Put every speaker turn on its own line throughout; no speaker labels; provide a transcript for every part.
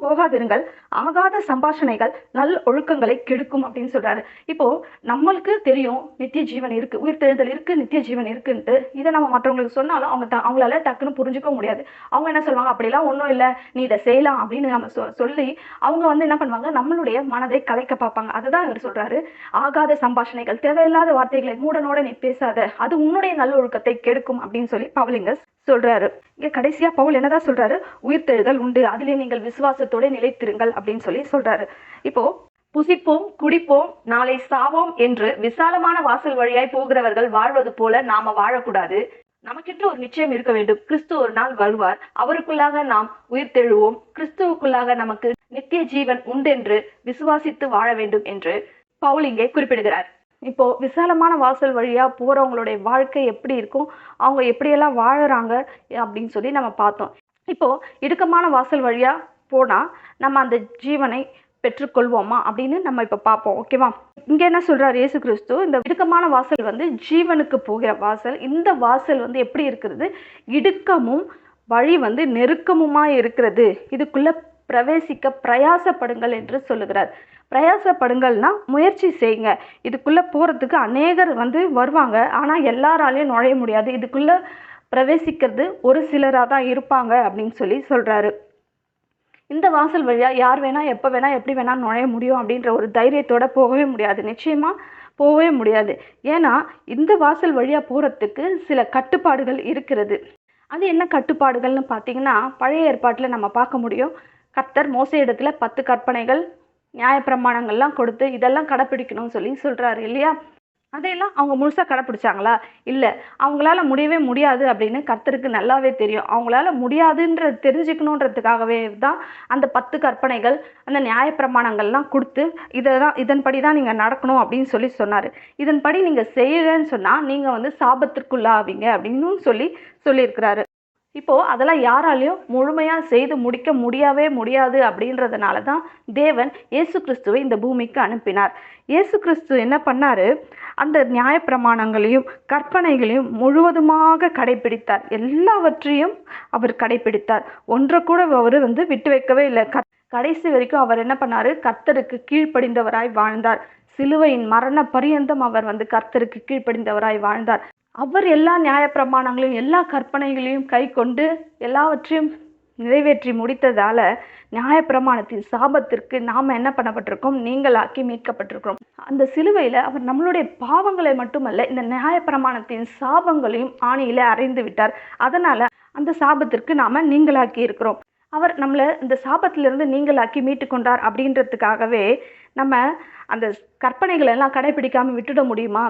போகாதிருங்கள். ஆகாத சம்பாஷணைகள் நல் ஒழுக்கங்களை கெடுக்கும் அப்படின்னு சொல்றாரு. இப்போ நம்மளுக்கு தெரியும் நித்திய ஜீவன் இருக்கு உயிர்த்தெழுதல் இருக்கு நித்திய ஜீவன் இருக்குன்ட்டு இதை நம்ம மற்றவங்களுக்கு சொன்னாலும் அவங்க அவங்களால டக்குன்னு புரிஞ்சுக்க முடியாது. அவங்க என்ன சொல்லுவாங்க? அப்படிலாம் ஒன்றும் இல்லை நீ இதை செய்யலாம் அப்படின்னு நம்ம சொ- சொல்லி அவங்க வந்து என்ன பண்ணுவாங்க? நம்மளுடைய மனதை கலைக்க பார்ப்பாங்க. அதுதான் இவர் சொல்றாரு. ஆகாத சம்பாஷணைகள் தேவையில்லாத வார்த்தைகளை மூடனோட நீ பேசாத. அது உன்னுடைய நல்லொழுக்கத்தை கெடுக்கும் அப்படின்னு சொல்லி பவுலிங்க சொல்றாரு. இங்க கடைசியா பவுல் என்னதான் சொல்றாரு? உயிர்த்தெழுதல் உண்டு. அதிலே நீங்கள் விசுவாசத்தோட நிலைத்திருங்கள். அப்படின்னு சொல்லி சொல்றாரு. இப்போ புசிப்போம் குடிப்போம் நாளை சாவோம் என்று விசாலமான வாசல் வழியாய் போகிறவர்கள் வாழ்வது போல நாம வாழக்கூடாது. நமக்கென்று ஒரு நிச்சயம் இருக்க வேண்டும். கிறிஸ்து ஒரு நாள் வருவார். அவருக்குள்ளாக நாம் உயிர் தெழுவோம். கிறிஸ்துவுக்குள்ளாக நமக்கு நித்திய ஜீவன் உண்டென்று விசுவாசித்து வாழ வேண்டும் என்று பவுல் இங்கே குறிப்பிடுகிறார். இப்போ விசாலமான வாசல் வழியா போறவங்களுடைய வாழ்க்கை எப்படி இருக்கும்? அவங்க எப்படியெல்லாம் வாழறாங்க? அப்படின்னு சொல்லி நம்ம பார்த்தோம். இப்போ இடுக்கமான வாசல் வழியா போனால் நம்ம அந்த ஜீவனை பெற்றுக்கொள்வோமா அப்படின்னு நம்ம இப்போ பார்ப்போம் ஓகேவா இங்கே என்ன சொல்கிறார் இயேசு கிறிஸ்து? இந்த இடுக்கமான வாசல் வந்து ஜீவனுக்கு போகிற வாசல். இந்த வாசல் வந்து எப்படி இருக்கிறது? இடுக்கமும் வழி வந்து நெருக்கமுமாக இருக்கிறது. இதுக்குள்ளே பிரவேசிக்க பிரயாசப்படுங்கள் என்று சொல்லுகிறார். பிரயாசப்படுங்கள்னா முயற்சி செய்யுங்க. இதுக்குள்ளே போகிறதுக்கு அநேகர் வந்து வருவாங்க. ஆனால் எல்லாராலையும் நுழைய முடியாது. இதுக்குள்ளே பிரவேசிக்கிறது ஒரு சிலராக தான் இருப்பாங்க அப்படின்னு சொல்லி சொல்கிறாரு இந்த வாசல் வழியா யார் வேணால் எப்போ வேணால் எப்படி வேணால் நுழைய முடியும் அப்படின்ற ஒரு தைரியத்தோடு போகவே முடியாது. நிச்சயமாக போகவே முடியாது. ஏன்னா இந்த வாசல் வழியாக போகிறதுக்கு சில கட்டுப்பாடுகள் இருக்கிறது. அது என்ன கட்டுப்பாடுகள்னு பார்த்தீங்கன்னா பழைய ஏற்பாட்டில் நம்ம பார்க்க முடியும். கத்தர் மோச இடத்துல பத்து கற்பனைகள் நியாயப்பிரமாணங்கள்லாம் கொடுத்து இதெல்லாம் கடைப்பிடிக்கணும்னு சொல்லி சொல்கிறாரு இல்லையா? அதையெல்லாம் அவங்க முழுசாக கடைப்பிடிச்சாங்களா? இல்லை அவங்களால முடியவே முடியாது அப்படின்னு கர்த்தருக்கு நல்லாவே தெரியும். அவங்களால முடியாதுன்றது தெரிஞ்சுக்கணுன்றதுக்காகவே தான் அந்த பத்து கற்பனைகள் அந்த நியாயப்பிரமாணங்கள்லாம் கொடுத்து இதை தான் இதன்படி தான் நீங்கள் நடக்கணும் அப்படின்னு சொல்லி சொன்னார். இதன்படி நீங்கள் செய்யலன்னு சொன்னால் நீங்கள் வந்து சாபத்திற்குள்ளாவீங்க அப்படின்னு சொல்லி சொல்லியிருக்கிறாரு. இப்போது அதெல்லாம் யாராலையும் முழுமையாக செய்து முடிக்க முடியவே முடியாது அப்படின்றதுனால தான் தேவன் இயேசு கிறிஸ்துவை இந்த பூமிக்கு அனுப்பினார். இயேசு கிறிஸ்து என்ன பண்ணார்? அந்த நியாயப்பிரமாணங்களையும் கற்பனைகளையும் முழுவதுமாக கடைபிடித்தார். எல்லாவற்றையும் அவர் கடைபிடித்தார். ஒன்றை கூட அவர் வந்து விட்டு வைக்கவே இல்லை. க- கடைசி வரைக்கும் அவர் என்ன பண்ணார்? கர்த்தருக்கு கீழ்ப்படிந்தவராய் வாழ்ந்தார். சிலுவையின் மரண பரியந்தம் அவர் வந்து கர்த்தருக்கு கீழ்ப்படிந்தவராய் வாழ்ந்தார். அவர் எல்லா நியாயப்பிரமாணங்களையும் எல்லா கற்பனைகளையும் கை கொண்டு எல்லாவற்றையும் நிறைவேற்றி முடித்ததால நியாயப்பிரமாணத்தின் சாபத்திற்கு நாம் என்ன பண்ணப்பட்டிருக்கோம்? நீங்களாக்கி மீட்கப்பட்டிருக்கிறோம். அந்த சிலுவையில் அவர் நம்மளுடைய பாவங்களை மட்டுமல்ல இந்த நியாயப்பிரமாணத்தின் சாபங்களையும் ஆணியில அறைந்து விட்டார். அதனால அந்த சாபத்திற்கு நாம் நீங்களாக்கி இருக்கிறோம். அவர் நம்மளை இந்த சாபத்திலிருந்து நீங்களாக்கி மீட்டு கொண்டார் அப்படின்றதுக்காகவே நம்ம அந்த கற்பனைகளை எல்லாம் கடைபிடிக்காம விட்டுட முடியுமா?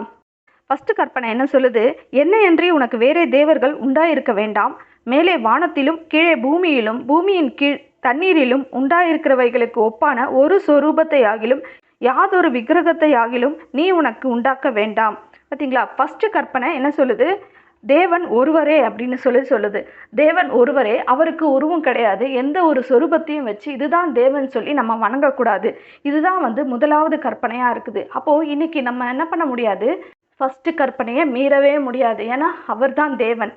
ஃபர்ஸ்ட் கற்பனை என்ன சொல்லுது? என்னையன்றி உனக்கு வேறே தேவர்கள் உண்டாயிருக்க வேண்டாம். மேலே வானத்திலும் கீழே பூமியிலும் பூமியின் கீழ் தண்ணீரிலும் உண்டாயிருக்கிறவைகளுக்கு ஒப்பான ஒரு சொரூபத்தை ஆகிலும் யாதொரு விக்கிரகத்தை ஆகிலும் நீ உனக்கு உண்டாக்க வேண்டாம். பார்த்தீங்களா ஃபர்ஸ்ட் கற்பனை என்ன சொல்லுது? தேவன் ஒருவரே அப்படின்னு சொல்லி சொல்லுது. தேவன் ஒருவரே அவருக்கு உருவம் கிடையாது. எந்த ஒரு சொரூபத்தையும் வச்சு இதுதான் தேவன் சொல்லி நம்ம வணங்கக்கூடாது. இதுதான் வந்து முதலாவது கற்பனையாக இருக்குது. அப்போது இன்னைக்கு நம்ம என்ன பண்ண முடியாது? ஃபஸ்ட்டு கற்பனையை மீறவே முடியாது. ஏன்னா அவர்தான் தேவன்.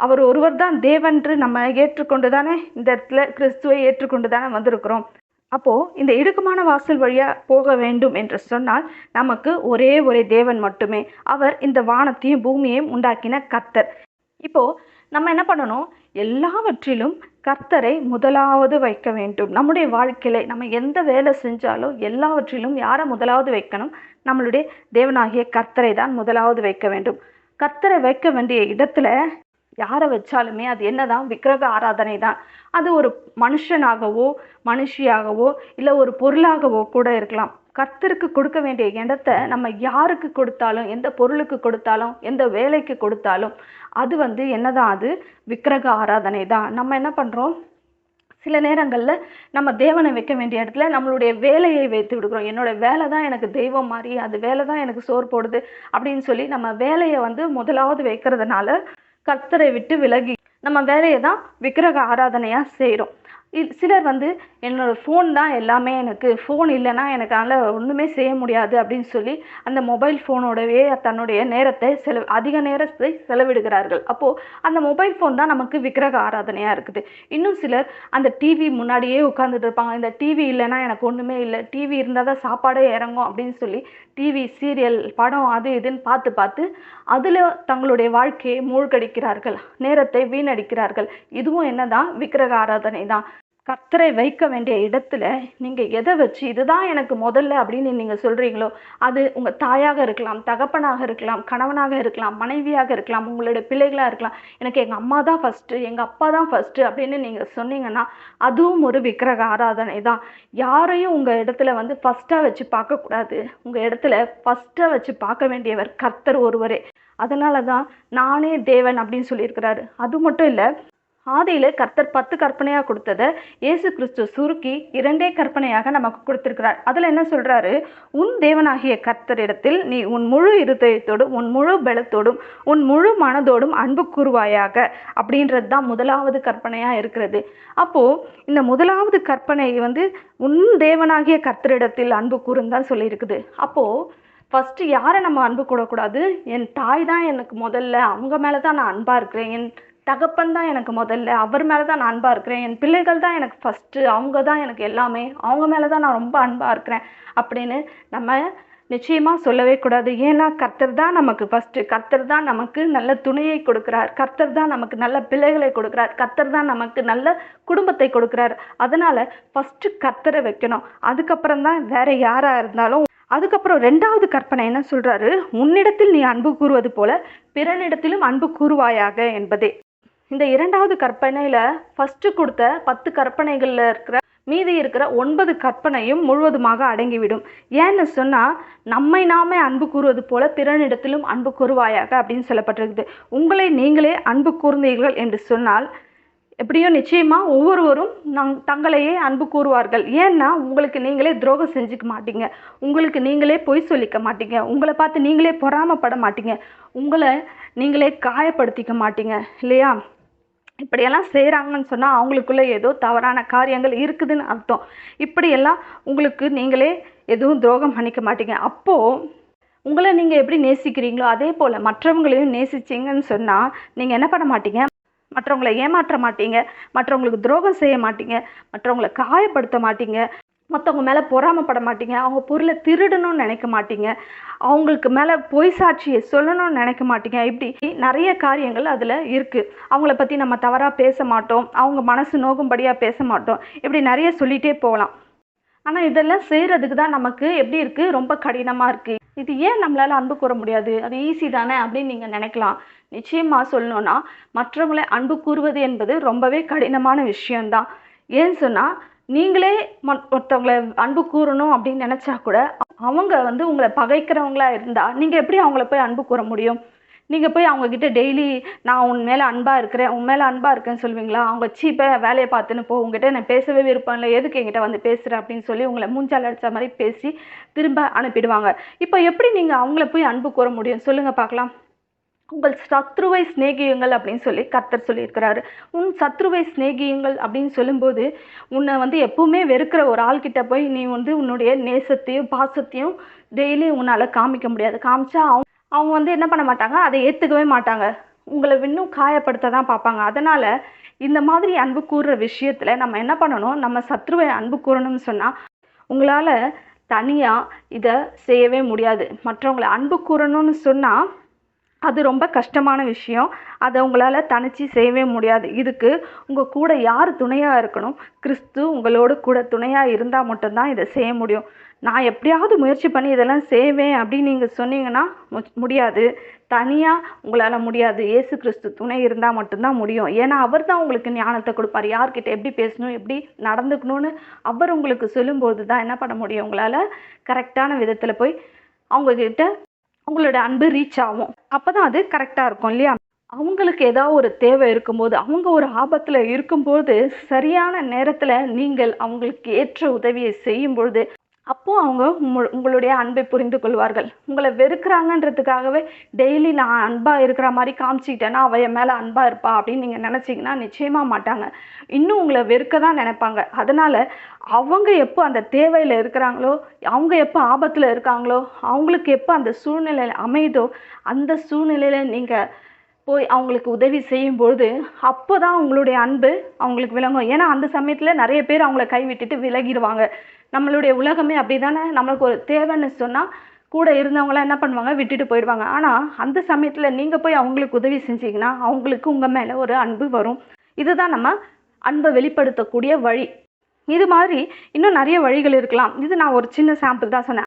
அவர் ஒருவர் தான் தேவன்று நம்ம ஏற்றுக்கொண்டு தானே இந்த இடத்துல கிறிஸ்துவை ஏற்றுக்கொண்டு தானே வந்திருக்கிறோம். அப்போது இந்த இடுக்கமான வாசல் வழியாக போக வேண்டும் என்று சொன்னால் நமக்கு ஒரே ஒரே தேவன் மட்டுமே. அவர் இந்த வானத்தையும் பூமியையும் உண்டாக்கின கத்தர் இப்போது நம்ம என்ன பண்ணணும்? எல்லாவற்றிலும் கர்த்தரை முதலாவது வைக்க வேண்டும். நம்முடைய வாழ்க்கையில நம்ம எந்த வேலை செஞ்சாலும் எல்லாவற்றிலும் யாரை முதலாவது வைக்கணும்? நம்மளுடைய தேவனாகிய கர்த்தரை தான் முதலாவது வைக்க வேண்டும். கர்த்தரை வைக்க வேண்டிய இடத்துல யாரை வச்சாலுமே அது என்னதான்? விக்கிரக ஆராதனை தான். அது ஒரு மனுஷனாகவோ மனுஷியாகவோ இல்லை ஒரு பொருளாகவோ கூட இருக்கலாம். கர்த்தருக்கு கொடுக்க வேண்டிய இடத்த நம்ம யாருக்கு கொடுத்தாலும் எந்த பொருளுக்கு கொடுத்தாலும் எந்த வேலைக்கு கொடுத்தாலும் அது வந்து என்னதான் அது? விக்கிரக ஆராதனை தான் நம்ம என்ன பண்ணுறோம் சில நேரங்களில் நம்ம தேவனை வைக்க வேண்டிய இடத்துல நம்மளுடைய வேலையை வைத்து விடுக்கிறோம் என்னோட வேலை தான் எனக்கு தெய்வம் மாதிரி அது வேலை தான் எனக்கு சோர் போடுது அப்படின்னு சொல்லி நம்ம வேலையை வந்து முதலாவது வைக்கிறதுனால கர்த்தரை விட்டு விலகி நம்ம வேலையை தான் விக்கிரக ஆராதனையாக செய்கிறோம் சிலர் வந்து என்னோடய ஃபோன் தான் எல்லாமே எனக்கு. ஃபோன் இல்லைன்னா எனக்கால ஒன்றுமே செய்ய முடியாது அப்படின்னு சொல்லி அந்த மொபைல் ஃபோனோடவே தன்னுடைய நேரத்தை செல அதிக நேரத்தை செலவிடுகிறார்கள். அப்போது அந்த மொபைல் ஃபோன் தான் நமக்கு விக்கிரக ஆராதனையாக இருக்குது. இன்னும் சிலர் அந்த டிவி முன்னாடியே உட்காந்துட்டு இருப்பாங்க. இந்த டிவி இல்லைன்னா எனக்கு ஒன்றுமே இல்லை. டிவி இருந்தால் தான் சாப்பாடே இறங்கும் அப்படின்னு சொல்லி டிவி சீரியல் படம் அது இதுன்னு பார்த்து பார்த்து அதில் தங்களுடைய வாழ்க்கையை மூழ்கடிக்கிறார்கள். நேரத்தை வீணடிக்கிறார்கள். இதுவும் என்ன தான் விக்கிரக ஆராதனை தான். கத்தரை வைக்க வேண்டிய இடத்துல நீங்கள் எதை வச்சு இதுதான் எனக்கு முதல்ல அப்படின்னு நீங்கள் சொல்கிறீங்களோ அது உங்கள் தாயாக இருக்கலாம் தகப்பனாக இருக்கலாம் கணவனாக இருக்கலாம் மனைவியாக இருக்கலாம் உங்களுடைய பிள்ளைகளாக இருக்கலாம். எனக்கு எங்கள் அம்மா தான் ஃபஸ்ட்டு எங்கள் அப்பா தான் ஃபஸ்ட்டு அப்படின்னு நீங்கள் சொன்னீங்கன்னா அதுவும் ஒரு விக்கிரக ஆராதனை தான். யாரையும் உங்கள் இடத்துல வந்து ஃபஸ்ட்டாக வச்சு பார்க்கக்கூடாது உங்கள் இடத்துல ஃபஸ்ட்டாக வச்சு பார்க்க வேண்டியவர் கர்த்தர் ஒருவரே. அதனால தான் நானே தேவன் அப்படின்னு சொல்லியிருக்கிறாரு. அது மட்டும் இல்லை ஆதியில் கர்த்தர் பத்து கற்பனையாக கொடுத்ததை இயேசு கிறிஸ்து சுருக்கி இரண்டே கற்பனையாக நமக்கு கொடுத்திருக்கிறார். அதில் என்ன சொல்கிறாரு உன் தேவனாகிய கர்த்தரிடத்தில் நீ உன் முழு இருதயத்தோடும் உன் முழு பலத்தோடும் உன் முழு மனதோடும் அன்பு கூறுவாயாக. அப்படின்றது தான் முதலாவது கற்பனையாக இருக்கிறது. அப்போது இந்த முதலாவது கற்பனை வந்து உன் தேவனாகிய கர்த்தரிடத்தில் அன்பு கூறுன்னு தான் சொல்லியிருக்குது. அப்போது ஃபஸ்ட்டு யாரை நம்ம அன்பு கூடக்கூடாது? என் தாய் தான் எனக்கு முதல்ல அவங்க மேலே தான் நான் அன்பாக இருக்கிறேன். என் தகப்பன் தான் எனக்கு முதல்ல. அவர் மேலே தான் நான் அன்பாக இருக்கிறேன். என் பிள்ளைகள் தான் எனக்கு ஃபஸ்ட்டு அவங்க தான் எனக்கு எல்லாமே. அவங்க மேலே தான் நான் ரொம்ப அன்பாக இருக்கிறேன். அப்படின்னு நம்ம நிச்சயமாக சொல்லவே கூடாது. ஏன்னா கர்த்தர் தான் நமக்கு ஃபஸ்ட்டு கர்த்தர் தான் நமக்கு நல்ல துணையை கொடுக்குறார். கர்த்தர் தான் நமக்கு நல்ல பிள்ளைகளை கொடுக்குறார். கர்த்தர் தான் நமக்கு நல்ல குடும்பத்தை கொடுக்குறார். அதனால் ஃபஸ்ட்டு கர்த்தரை வைக்கணும். அதுக்கப்புறம் தான் வேற யாராக இருந்தாலும் அதுக்கப்புறம் ரெண்டாவது கற்பனை என்ன சொல்கிறாரு உன்னிடத்தில் நீ அன்பு கூறுவது போல பிறனிடத்திலும் அன்பு கூறுவாயாக என்பதே. இந்த இரண்டாவது கற்பனையில் ஃபஸ்ட்டு கொடுத்த பத்து கற்பனைகளில் இருக்கிற மீதி இருக்கிற ஒன்பது கற்பனையும் முழுவதுமாக அடங்கிவிடும். ஏன்னு சொன்னால் நம்மை நாமே அன்பு கூறுவது போல பிறனிடத்திலும் அன்பு கூறுவாயாக அப்படின்னு சொல்லப்பட்டிருக்குது. உங்களை நீங்களே அன்பு கூர்ந்தீர்கள் என்று சொன்னால் எப்படியோ நிச்சயமாக ஒவ்வொருவரும் நங் தங்களையே அன்பு கூறுவார்கள். ஏன்னா உங்களுக்கு நீங்களே துரோகம் செஞ்சுக்க மாட்டீங்க. உங்களுக்கு நீங்களே பொய் சொல்லிக்க மாட்டீங்க. உங்களை பார்த்து நீங்களே பொறாமப்பட மாட்டீங்க. உங்களை நீங்களே காயப்படுத்திக்க மாட்டீங்க. இல்லையா? இப்படியெல்லாம் செய்கிறாங்கன்னு சொன்னால் அவங்களுக்குள்ள ஏதோ தவறான காரியங்கள் இருக்குதுன்னு அர்த்தம். இப்படியெல்லாம் உங்களுக்கு நீங்களே எதுவும் துரோகம் பண்ணிக்க மாட்டீங்க. அப்போது உங்களை நீங்கள் எப்படி நேசிக்கிறீங்களோ அதே போல் மற்றவங்களையும் நேசிச்சிங்கன்னு சொன்னால் நீங்கள் என்ன பண்ண மாட்டீங்க? மற்றவங்களை ஏமாற்ற மாட்டீங்க. மற்றவங்களுக்கு துரோகம் செய்ய மாட்டீங்க. மற்றவங்களை காயப்படுத்த மாட்டீங்க. மற்றவங்க மேலே பொறாமப்பட மாட்டீங்க. அவங்க பொருளை திருடணும்னு நினைக்க மாட்டீங்க. அவங்களுக்கு மேலே பொய் சாட்சியை சொல்லணும்னு நினைக்க மாட்டீங்க. இப்படி நிறைய காரியங்கள் அதில் இருக்குது அவங்கள பற்றி நம்ம தவறாக பேச மாட்டோம். அவங்க மனசு நோகும்படியாக பேச மாட்டோம். இப்படி நிறைய சொல்லிகிட்டே போகலாம். ஆனால் இதெல்லாம் செய்கிறதுக்கு தான் நமக்கு எப்படி இருக்குது ரொம்ப கடினமாக இருக்குது இது ஏன் நம்மளால் அன்பு கூற முடியாது? அது ஈஸி தானே அப்படின்னு நீங்கள் நினைக்கலாம். நிச்சயமாக சொல்லணும்னா மற்றவங்களை அன்பு கூறுவது என்பது ரொம்பவே கடினமான விஷயந்தான் ஏன்னு சொன்னால் நீங்களே மத் ஒருத்தவங்களை அன்பு கூறணும் அப்படின்னு நினச்சா கூட அவங்க வந்து உங்களை பகைக்கிறவங்களா இருந்தால் நீங்கள் எப்படி அவங்கள போய் அன்பு கூற முடியும்? நீங்கள் போய் அவங்கக்கிட்ட டெய்லி நான் உன் மேலே அன்பாக இருக்கிறேன் உன் மேலே அன்பாக இருக்கேன்னு சொல்லுவீங்களா அவங்க சீப்பை வேலையை பார்த்துன்னு போ உங்ககிட்ட நான் பேசவே விருப்பம் இல்லை எதுக்கு என்கிட்ட வந்து பேசுகிற அப்படின்னு சொல்லி உங்களை மூஞ்சால் அடித்த மாதிரி பேசி திரும்ப அனுப்பிடுவாங்க. இப்போ எப்படி நீங்கள் அவங்கள போய் அன்பு கூற முடியும்? சொல்லுங்கள் பார்க்கலாம். உங்கள் சத்ருவை சிநேகியுங்கள் அப்படின்னு சொல்லி கர்த்தர் சொல்லியிருக்கிறாரு. உன் சத்ருவை சிநேகியுங்கள் அப்படின்னு சொல்லும்போது உன்னை வந்து எப்பவுமே வெறுக்கிற ஒரு ஆள்கிட்ட போய் நீ வந்து உன்னுடைய நேசத்தையும் பாசத்தையும் டெய்லி உன்னால் காமிக்க முடியாது. காமிச்சா அவங்க அவங்க வந்து என்ன பண்ண மாட்டாங்க? அதை ஏற்றுக்கவே மாட்டாங்க. உங்களை இன்னும் காயப்படுத்த தான் பார்ப்பாங்க. அதனால் இந்த மாதிரி அன்பு கூறுற விஷயத்தில் நம்ம என்ன பண்ணணும்? நம்ம சத்ருவை அன்பு கூறணும்னு சொன்னால் உங்களால் தனியாக இதை செய்யவே முடியாது. மற்றவங்களை அன்பு கூறணும்னு சொன்னால் அது ரொம்ப கஷ்டமான விஷயம். அதை உங்களால் தனித்து செய்யவே முடியாது. இதுக்கு உங்கள் கூட யார் துணையாக இருக்கணும்? கிறிஸ்து உங்களோடு கூட துணையாக இருந்தால் மட்டும்தான் இதை செய்ய முடியும். நான் எப்படியாவது முயற்சி பண்ணி இதெல்லாம் செய்வேன் அப்படின்னு நீங்கள் சொன்னீங்கன்னா முடியாது. தனியாக உங்களால் முடியாது. இயேசு கிறிஸ்து துணை இருந்தால் மட்டும்தான் முடியும். ஏன்னா அவர் தான் உங்களுக்கு ஞானத்தை கொடுப்பார். யார்கிட்ட எப்படி பேசணும் எப்படி நடந்துக்கணும்னு அவர் உங்களுக்கு சொல்லும்போது தான் என்ன பண்ண முடியும்? உங்களால் கரெக்டான விதத்தில் போய் அவங்கக்கிட்ட உங்களோட அன்பு ரீச் ஆகும். அப்போ தான் அது கரெக்டாக இருக்கும் இல்லையா? அவங்களுக்கு ஏதாவது ஒரு தேவை இருக்கும்போது அவங்க ஒரு ஆபத்தில் இருக்கும்போது சரியான நேரத்தில் நீங்கள் அவங்களுக்கு ஏற்ற உதவியை செய்யும் பொழுது அப்போது அவங்க உங்க- உங்களுடைய அன்பை புரிந்து கொள்வார்கள். உங்களை வெறுக்கிறாங்கன்றதுக்காகவே டெய்லி நான் அன்பாக இருக்கிற மாதிரி காமிச்சிக்கிட்டேன்னா அவ என் மேலே அன்பாக இருப்பா அப்படின்னு நீங்கள் நினச்சிங்கன்னா நிச்சயமாக மாட்டாங்க. இன்னும் உங்களை வெறுக்க தான் நினைப்பாங்க. அதனால் அவங்க எப்போ அந்த தேவையில் இருக்கிறாங்களோ அவங்க எப்போ ஆபத்தில் இருக்காங்களோ அவங்களுக்கு எப்போ அந்த சூழ்நிலை அமையுதோ அந்த சூழ்நிலையில் நீங்கள் போய் அவங்களுக்கு உதவி செய்யும்பொழுது அப்போ தான் உங்களுடைய அன்பு அவங்களுக்கு விளங்கும். ஏன்னா அந்த சமயத்தில் நிறைய பேர் அவங்கள கைவிட்டுட்டு விலகிடுவாங்க. நம்மளுடைய உலகமே அப்படி தானே நம்மளுக்கு ஒரு தேவைன்னு சொன்னால் கூட இருந்தவங்களாம் என்ன பண்ணுவாங்க? விட்டுட்டு போயிடுவாங்க. ஆனால் அந்த சமயத்தில் நீங்கள் போய் அவங்களுக்கு உதவி செஞ்சீங்கன்னா அவங்களுக்கு உங்கள் மேலே ஒரு அன்பு வரும். இதுதான் நம்ம அன்பை வெளிப்படுத்தக்கூடிய வழி. இது மாதிரி இன்னும் நிறைய வழிகள் இருக்கலாம். இது நான் ஒரு சின்ன சாம்பிள் தான் சொன்னேன்.